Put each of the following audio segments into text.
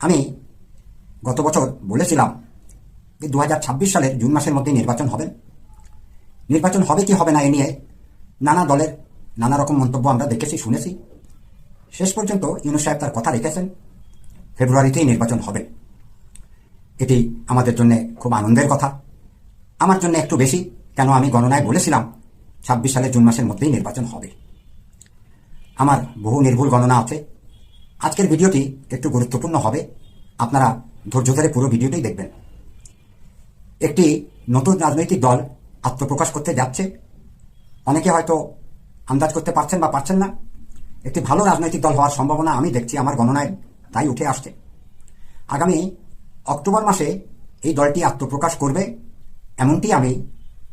আমি গত বছর বলেছিলাম যে দু সালের জুন মাসের মধ্যে নির্বাচন হবে। নির্বাচন হবে কি হবে না এ নিয়ে নানা দলের নানা রকম মন্তব্য আমরা দেখেছি, শুনেছি। শেষ পর্যন্ত ইউনুস সাহেব তার কথা রেখেছেন, ফেব্রুয়ারিতেই নির্বাচন হবে। এটি আমাদের জন্য খুব আনন্দের কথা। আমার জন্য একটু বেশি, কেন আমি গণনায় বলেছিলাম ছাব্বিশ সালের জুন মাসের মধ্যেই নির্বাচন হবে। আমার বহু নির্ভুল গণনা আছে। আজকের ভিডিওটি একটু গুরুত্বপূর্ণ হবে। আপনারা ধৈর্য ধরে পুরো ভিডিওটাই দেখবেন। একটি নতুন রাজনৈতিক দল আত্মপ্রকাশ করতে যাচ্ছে। অনেকে হয়তো আন্দাজ করতে পারছেন বা পারছেন না। একটি ভালো রাজনৈতিক দল হওয়ার সম্ভাবনা আমি দেখছি, আমার গণনায় তাই উঠে আসছে। আগামী অক্টোবর মাসে এই দলটি আত্মপ্রকাশ করবে, এমনটি আমি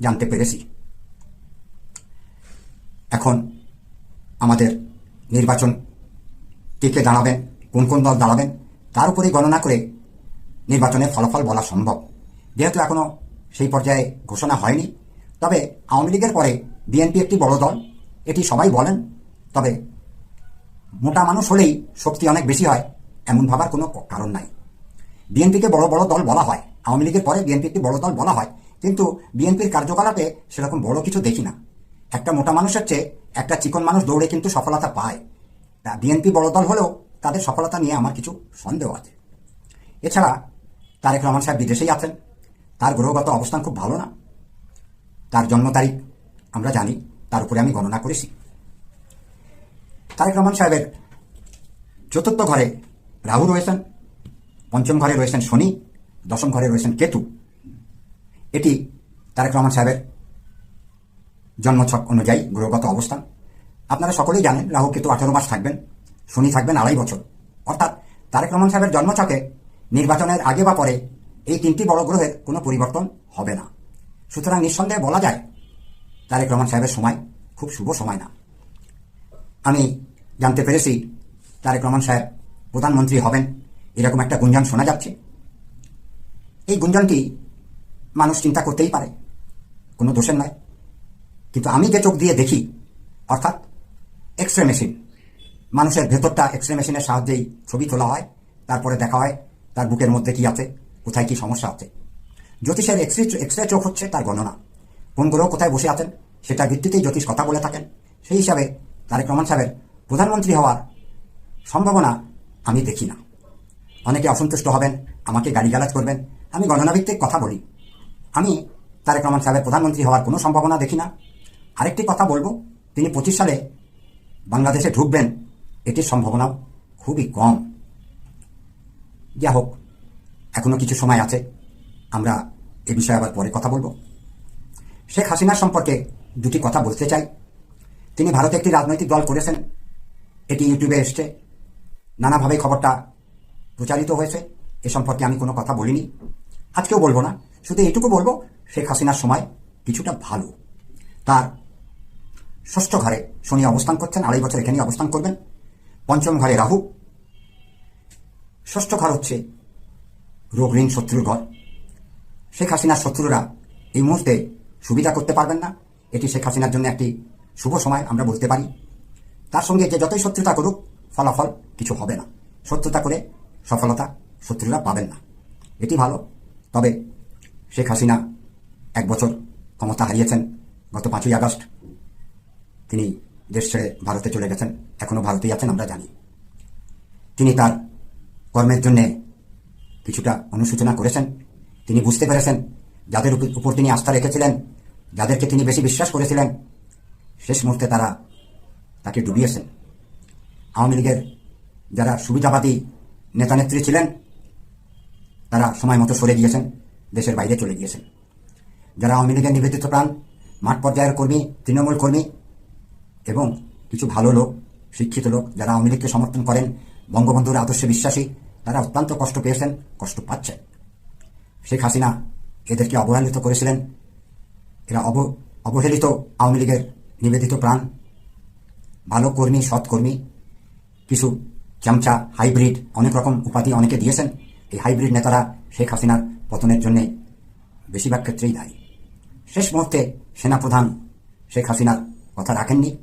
জানতে পেরেছি। এখন আমাদের নির্বাচন কে কে দাঁড়াবেন কোন কোন দল দাঁড়াবেন তার উপরে গণনা করে নির্বাচনের ফলাফল বলা সম্ভব। যেহেতু এখনও সেই পর্যায়ে ঘোষণা হয়নি, তবে আওয়ামী লীগের পরে বিএনপি একটি বড় দল, এটি সবাই বলেন, তবে মোটা মানুষ হলেই শক্তি অনেক বেশি হয়, এমন ভাবার কোনো কারণ নাই। বিএনপিকে বড় বড় দল বলা হয়, আওয়ামী লীগের পরে বিএনপি একটি বড় দল বলা হয়, কিন্তু বিএনপির কার্যকলাপে সেরকম বড় কিছু দেখি না। একটা মোটা মানুষের চেয়ে একটা চিকন মানুষ দৌড়ে কিন্তু সফলতা পায়। তা বিএনপি বড় দল হলেও তাদের সফলতা নিয়ে আমার কিছু সন্দেহ আছে। এছাড়া তারেক রহমান সাহেব বিদেশেই আছেন। তার গ্রহগত অবস্থান খুব ভালো না। তার জন্ম তারিখ আমরা জানি, তার উপরে আমি গণনা করেছি। তারেক রহমান সাহেবের চতুর্থ ঘরে রাহু রয়েছেন, পঞ্চম ঘরে রয়েছেন শনি, দশম ঘরে রয়েছেন কেতু। এটি তারেক রহমান সাহেবের জন্মছক অনুযায়ী গ্রহগত অবস্থান। আপনারা সকলেই জানেন রাহু কেতু আঠারো মাস থাকবেন, শনি থাকবেন আড়াই বছর। অর্থাৎ তারেক রহমান সাহেবের জন্মছকে নির্বাচনের আগে বা পরে এই তিনটি বড় গ্রহের কোনো পরিবর্তন হবে না। সুতরাং নিঃসন্দেহে বলা যায়, তারেক রহমান সাহেবের সময় খুব শুভ সময় না। আমি জানতে পেরেছি, তারেক রহমান সাহেব প্রধানমন্ত্রী হবেন, এরকম একটা গুঞ্জন শোনা যাচ্ছে। এই গুঞ্জনটি মানুষ চিন্তা করতেই পারে, কোনো দোষের নয়। কিন্তু আমি যে চোখ দিয়ে দেখি, অর্থাৎ এক্স রে মেশিন মানুষের ভেতরটা এক্স রে মেশিনের সাহায্যেই ছবি তোলা হয়, তারপরে দেখা হয় তার বুকের মধ্যে কি আছে, কোথায় কি সমস্যা আছে। জ্যোতিষের এক্স এক্স রে চোখ হচ্ছে তার গণনা। কোন গ্রহ কোথায় বসে আছেন, সেটার ভিত্তিতেই জ্যোতিষ কথা বলে থাকেন। সেই হিসাবে তারেক রহমান সাহেবের প্রধানমন্ত্রী হওয়ার সম্ভাবনা আমি দেখি না। অনেকে অসন্তুষ্ট হবেন, আমাকে গালিগালাজ করবেন, আমি গণনাভিত্তিক কথা বলি। আমি তারেক রহমান সাহেবের প্রধানমন্ত্রী হওয়ার কোনো সম্ভাবনা দেখি না। আরেকটি কথা বলব, তিনি পঁচিশ সালে বাংলাদেশে ঢুকবেন, এটির সম্ভাবনাও খুবই কম। যা হোক এখনও কিছু সময় আছে, আমরা এ বিষয়ে আবার পরে কথা বলব। শেখ হাসিনার সম্পর্কে দুটি কথা বলতে চাই। তিনি ভারতে একটি রাজনৈতিক দল করেছেন, এটি ইউটিউবে এসছে। নানাভাবে খবরটা প্রচারিত হয়েছে, এ সম্পর্কে আমি কোনো কথা বলিনি। আজকেও বলব না, শুধু এটুকু বলব, শেখ হাসিনার সময় কিছুটা ভালো। তার ষষ্ঠ ঘরে শনি অবস্থান করছেন, আড়াই বছর এখানেই অবস্থান করবেন। পঞ্চম ঘরে রাহু। ষষ্ঠ ঘর হচ্ছে রোগ ঋণ শত্রুর ঘর। শেখ হাসিনার শত্রুরা এই মুহূর্তে সুবিধা করতে পারবেন না। এটি শেখ হাসিনার জন্য একটি শুভ সময়, আমরা বলতে পারি। তার সঙ্গে যে যতই শত্রুতা করুক, ফলাফল কিছু হবে না। শত্রুতা করে সফলতা শত্রুরা পাবেন না। এটি ভালো। তবে শেখ হাসিনা এক বছর ক্ষমতা হারিয়েছেন গত পাঁচই আগস্ট। তিনি দেশ ছেড়ে ভারতে চলে গেছেন। এখনও ভারতেই আছেন, আমরা জানি। তিনি তার কর্মের জন্যে কিছুটা অনুসূচনা করেছেন। তিনি বুঝতে পেরেছেন, যাদের উপর- উপর তিনি আস্থা রেখেছিলেন, যাদেরকে তিনি বেশি বিশ্বাস করেছিলেন, শেষ মুহূর্তে তারা তাকে ডুবিয়েছেন। আওয়ামী লীগের যারা সুবিধাবাদী নেতানেত্রী ছিলেন, তারা সময় মতো সরে গিয়েছেন, দেশের বাইরে চলে গিয়েছেন। যারা আওয়ামী লীগের নিবেদিত প্রাণ মাঠ পর্যায়ের কর্মী, তৃণমূল কর্মী এবং কিছু ভালো লোক, শিক্ষিত লোক যারা আওয়ামী লীগকে সমর্থন করেন, বঙ্গবন্ধুর আদর্শে বিশ্বাসী, তারা অত্যন্ত কষ্ট পেয়েছেন, কষ্ট পাচ্ছেন। শেখ হাসিনা এদেরকে অবহেলিত করেছিলেন। এরা অব, অবহেলিত আওয়ামী লীগের নিবেদিত প্রাণ। ভালো কর্মী সৎকর্মী কিছু চামচা, হাইব্রিড, অনেক রকম উপাধি অনেকে দিয়েছেন। এই হাইব্রিড নেতারা শেখ হাসিনার পতনের জন্যে বেশিরভাগ ক্ষেত্রেই দায়ী। শেষ মুহূর্তে সেনাপ্রধান শেখ হাসিনার কথা রাখেননি।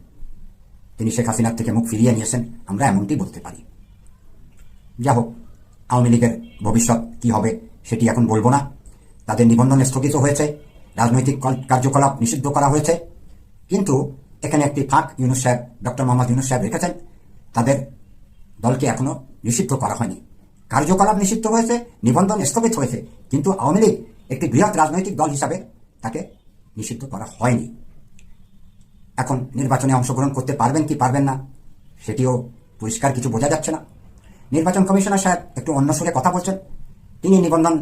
তিনি শেখ হাসিনার থেকে মুখ ফিরিয়ে নিয়েছেন। আমরা এমনটি বলতে পারি। যা হোক, আওয়ামী লীগের ভবিষ্যৎ কি হবে সেটি এখন বলব না। তাদের নিবন্ধন স্থগিত হয়েছে। রাজনৈতিক কার্যকলাপ নিষিদ্ধ করা হয়েছে। কিন্তু এখানে একটি ফাঁক ইউনুস সাহেব, ডক্টর মোহাম্মদ ইউনুস সাহেব রেখেছেন। তাদের দলকে এখনও নিষিদ্ধ করা হয়নি। কার্যকলাপ নিষিদ্ধ হয়েছে, নিবন্ধন স্থগিত হয়েছে। কিন্তু আওয়ামী লীগ একটি বৃহৎ রাজনৈতিক দল হিসাবে তাকে নিষিদ্ধ করা হয়নি। এখন নির্বাচনে অংশগ্রহণ করতে পারবেন কি পারবেন না, সেটিও পরিষ্কার কিছু বোঝা যাচ্ছে না। নির্বাচন কমিশনার সাহেব একটু অন্য সুরে কথা বলছেন। তিনি নিবন্ধন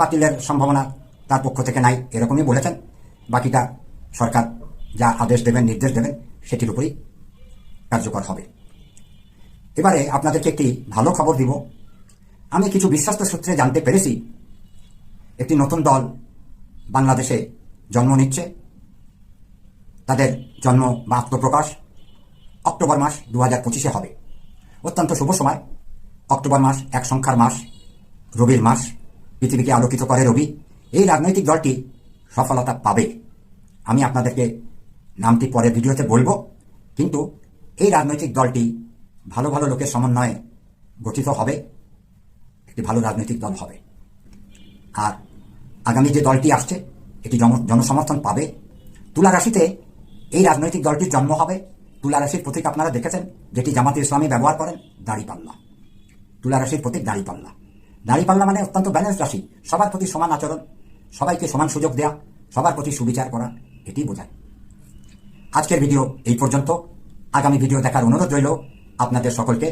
বাতিলের সম্ভাবনা তার পক্ষ থেকে নাই এরকমই বলেছেন। বাকিটা সরকার যা আদেশ দেবেন, নির্দেশ দেবেন, সেটির উপরই কার্যকর হবে। এবারে আপনাদেরকে একটি ভালো খবর দিব। আমি কিছু বিশ্বস্ত সূত্রে জানতে পেরেছি, একটি নতুন দল বাংলাদেশে জন্ম নিচ্ছে। তাদের জন্ম বা আত্মপ্রকাশ অক্টোবর মাস দু হাজার পঁচিশে হবে। অত্যন্ত শুভ সময়। অক্টোবর মাস এক সংখ্যার মাস, রবির মাস। পৃথিবীকে আলোকিত করে রবি। এই রাজনৈতিক দলটি সফলতা পাবে। আমি আপনাদেরকে নামটি পরে ভিডিওতে বলব, কিন্তু এই রাজনৈতিক দলটি ভালো ভালো লোকের সমন্বয়ে গঠিত হবে। একটি ভালো রাজনৈতিক দল হবে। আর আগামী যে দলটি আসছে, এটি জন- জনসমর্থন পাবে। তুলা রাশিতে এই রাজনৈতিক দলটির জন্ম হবে। তুলারাশির প্রতীক আপনারা দেখেছেন, যেটি জামাতে ইসলামী ব্যবহার করেন দাড়িপাল্লা তুলা রাশির প্রতীক দাড়িপাল্লা দাড়িপাল্লা মানে অত্যন্ত ব্যালেন্স রাশি, সবার প্রতি সমান আচরণ, সবাইকে সমান সুযোগ দেয়া, সবার প্রতি সুবিচার করা, এটি বোঝায়। আজকের ভিডিও এই পর্যন্ত। আগামী ভিডিও দেখার অনুরোধ রইল আপনাদের সকলকে।